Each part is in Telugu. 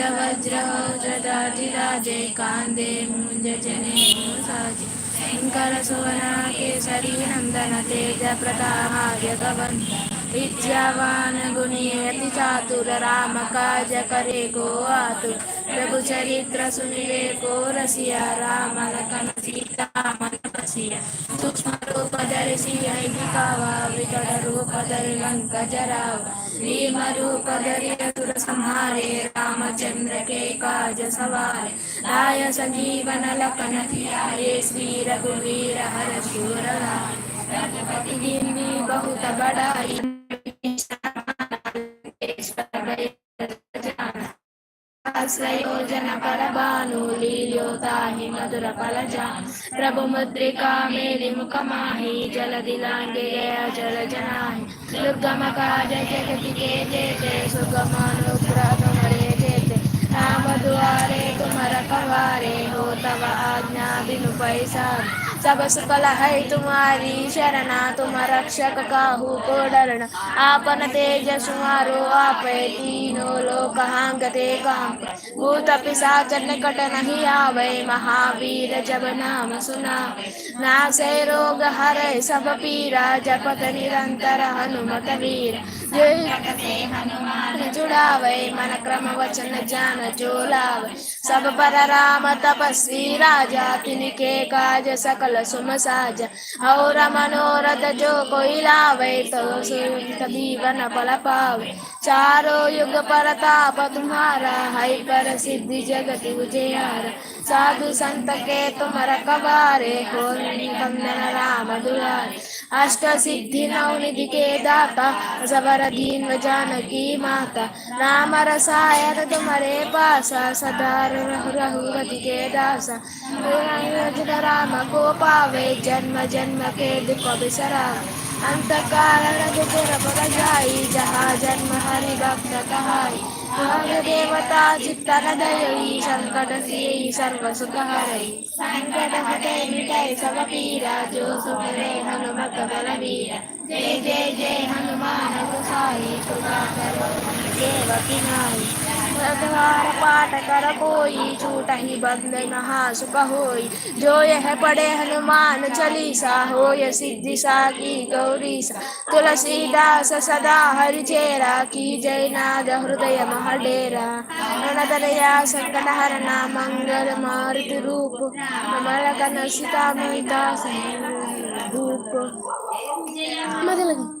पादवज्र जदाधिराजे कान्दे मुञ्जने साजे शङ्कर सुवना केसरी नन्दन तेज प्रताहार्य गवन्त विद्यावान गुणी अति चातुर राम काज करे को आतुर प्रभु चरित्र सुनिवे को रसिया राम लखन सीता मन बसिया सूक्ष्म रूप धरि दिखावा विकट रूप धरि लंक जरावा भीम रूप धरि असुर संहारे रामचंद्र के काज सवारे लाय संजीवन लखन थियारे श्री रघुवीर हर शूर बहुत बड़ाई సయోజన పరబాను లీల్యోతాహి మధుర ఫలజ. ప్రభు ముద్రికా మేలి ముఖమాహి జలది లాంఘ్యయ జల జనాహి. దుర్గమ కాజ జగతికే చేతే సుగమానుగ్రహమరే చేతే రామద్వారే కుమర పవారే హోతవ ఆజ్ఞాదిను పైసా हो सब सुकल है तुम्हारी शरणा तुम रक्षक काहू को डरना आपन तेज सुमारो आप तीनों लोक हांगते काम भूत पिशाच निकट नहीं आवे महावीर जब नाम सुना। नासे रोग हरे सब पीरा जपत निरंतर हनुमत वीर। जय। हनुमान। जुड़ावे मन क्रम वचन ज्ञान जो लावे। सब पर राम तपस्वी राजा तिनके काज सकल सुम साजा और मनोरथ जो कोई लावे तो जीवन फल पावे चारों युग परताप तुम्हारा है पर सिद्धि जगत उजियारा साधु संत के तुम रखवारे हो कंदन राम दुलारे अष्ट सिद्धि नौ निधि के दाता सबर दीन जानकी माता राम रसायन तुम्हारे पासा सदा रघुरति के दासा राम को पावे जन्म जन्म के दुख बिसरा अंत कारण रघुपुर जाई जहाँ जन्म हरि भक्त कहाई देवता चित्तन दयी संकट से सर्व सुख हरई संकट हटे मिटाई सब पीरा जो सुमरे हनुमत बलवीरा जय जय जय हनुमान गोसाई कृपा कि नाई पाठ कर कोई झूठ ही बदले नहा सुख होई जो यह पढ़े हनुमान चलीसा हो ये सिद्धि सा की गौरी सा तुलसीदास सदा हरि चेरा की जय नाद हृदय महडेरा। डेरा रणदनया संकट हरणा मंगल मारुति रूप। कमल कनसिता मोहिता धूप मज़ा लगी।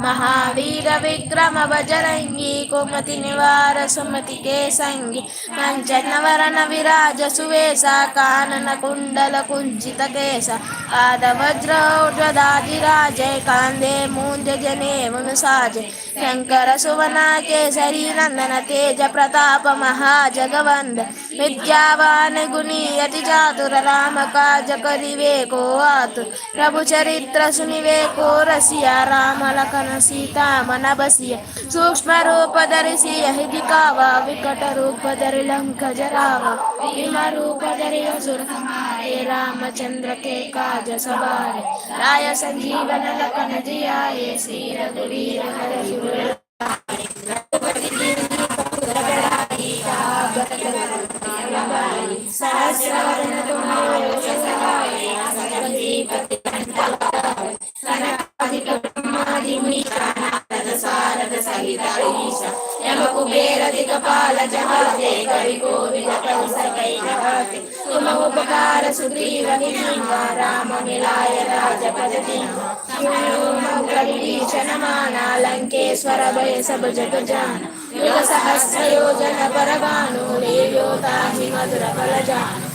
महावीर विक्रम बजरंगी कुमति निवार सुमति के संगी कंचन वरण विराज सुवेशा कानन कुंडल कुंचित केश पाद वज्र जय कांदे मूंज जने मुन साजे शंकर सुवना केसरी नंदन तेज प्रताप महाजगवंद विद्यावान गुणी अति चातुर राम काज करिवे को आतुर प्रभु चरित्र सुनिवे को रसिया राम लखन मनसीता, मनबसिय। सूक्ष्मरूपधरि सियहिदिका वा विकटरूपधरि लङ्कजरा वा भीमरूपधरि असुरसंहारे चंद्र के काज सवारे। राय संजीवन लखन जिया सहस्र नमस्ते कविकोविद कंसकैकहासे तुम उपकार सुग्रीव निधिमा राम मिलाय राजपदतिं तमनोमं कलिलीशनमाना लङ्केश्वर भय सब जग जान युग सहस्र योजन परवानो देव्योता हि मधुर फलजान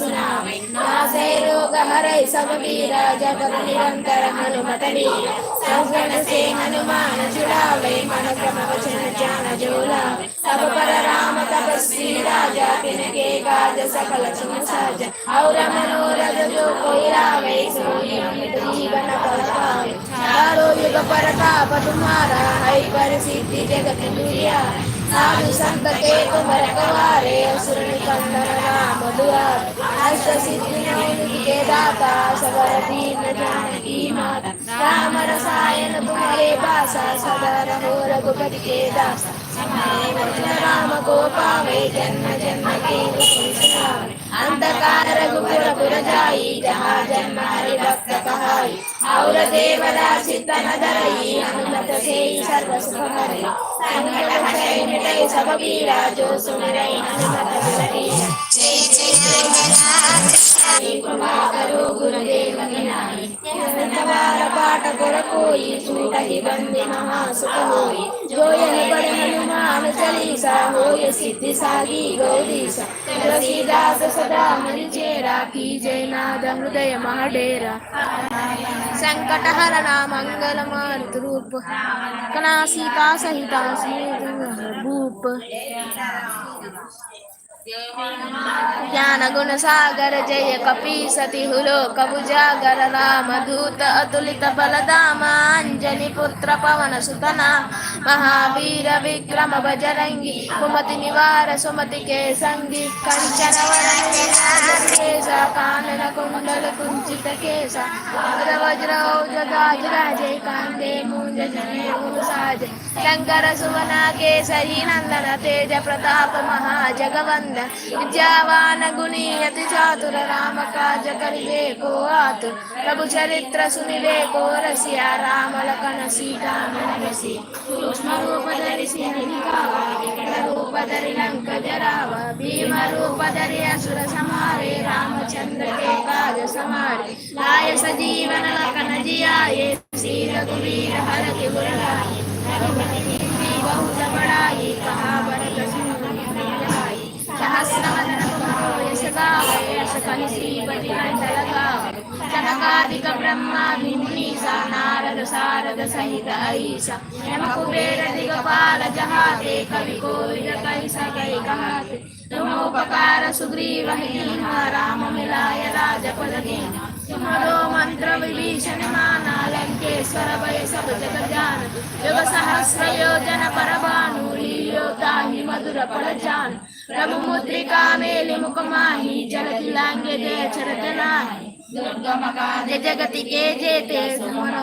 సునామి నాశై రోగహరై సమవీర జపద నిరంతర హనుమతవీర సంగణ హనుమాన జుడావై సకల సుమసాజ ఔర మనోరథ జో కోయిరావై సోని అమృత జీవన ಯಾರೋ ಯುಗ ಪರತಾಪ ತುಮಾರ ಹೈ ಪರಿಸಿದ್ಧಿ ಜಗತಿ ತುರ್ಯ ಸಾಧು ಸಂತ ಕೇತು ಬರಕವಾರೆ ಸುರುಳಿ ಕಂದನ ಮಧುರ ಹಸ್ತ ಸಿದ್ಧಿ ನೈನಿಗೆ ದಾತ ಸಬರ ದೀನ ಜಾನಕಿ ಮಾತ ರಾಮ ರಸಾಯನ ಕುಮಾರೇ ಭಾಸ ಸದರ ಹೋರ ಗುಪತಿ ದಾಸ రామ గోపావై జన్మ జన్మకే అంధకార రఘుకుల కురజాయి జహా జన్మ హరి భక్త గురుదేవ వినాయ పాట కొరకోయి చూటగి బంది మహాసుఖమోయి జోయని పడి హనుమాను చలీస హోయ సిద్ధి సాగి గౌరీస సంకటహర మంగళమారుతి రూప్ కనా సీతా సహిత భూప్ జ్ఞానగుణ సాగర జయ కపీసతి హులోకభు జాగర రామ దూత అతులిత బలదామాంజని పుత్ర పవన సుతనా सदा हरि चेरा की जय नाद हृदय महाडेरा संकट हरणा मंगल मारुत रूप कना सीता सहिता भूप ज्ञान गुण सागर जय कपी सति हुलो कबुजागर राम दूत अतुलित बलदाम अंजनी पुत्र पवन सुतना महावीर विक्रम बजरंगी कुमति निवार सुमति के संगी कंचन केश कानन कुंडल कुंचित केश वज्र वज्र औजगाज राजे कांदे मूंज जने साज शंकर सुवन केसरी नंदन तेज प्रताप महाजगवंदन विद्यावान गुणी अति चातुर राम काज करिवे को आतुर प्रभु चरित्र सुनिवे को रसिया राम लखन सीता मन ಸೂಕ್ಷ್ಮರೂಪಧರಿಸಿ ನಿಕಾವ ವಿಕಟರೂಪಧರಿ ಲಂಕಜರಾವ ಭೀಮರೂಪಧರಿ ಅಸುರ ಸಮಾರೆ ರಾಮಚಂದ್ರ ಕಾದ ಸಮಾರೆ ಲಾಯ ಸಜೀವನ ಲಕನ ಜಿಯಾಯೇ ಶ್ರೀರಘುವೀರ ಹರತಿ ಗುರಲಾಯಿ ಬಹುತ ಬಡಾಯಿ ಕಹಾವ सारद सहित ऐसा कुबेर दिगपाल जहाते कवि कोविद कहि कहते सुग्रीव राम मिलाय राजपद तुम्हारो मंत्र विभीषण माना लंकेश्वर भय सब जग जान युग सहस्र योजन पर भानु ही मधुर फल जान प्रभु मुद्रिका मेलि मुख माही जल दिलांगे जगति के जेते समरो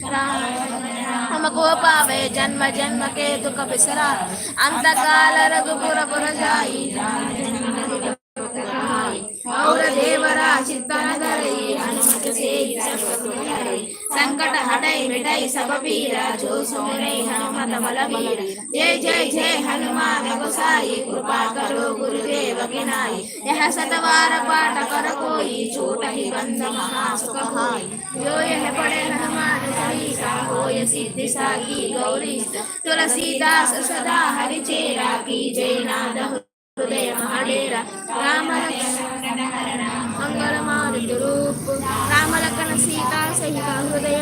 राम हमको पावे जन्म जन्म के दुख बिसरा अंत काल रघुपुर पुर जाई संकट हटई सब पीरा, जो सोने हनुमत बल वीर जय जय जय हनुमान गोसाई, कृपा करो गुरुदेव की नाई यह सतवार पाठ कर कोई छूट ही बंद महासुख हाई जो यह पढ़े हनुमान चालीसा होय सिद्धि सागी गौरी। तुलसीदास सदा हरि चेरा, की जय नाद हृदय महाडेरा। राम मंगल मारुति रूप। राम लखन सीता सहित हृदय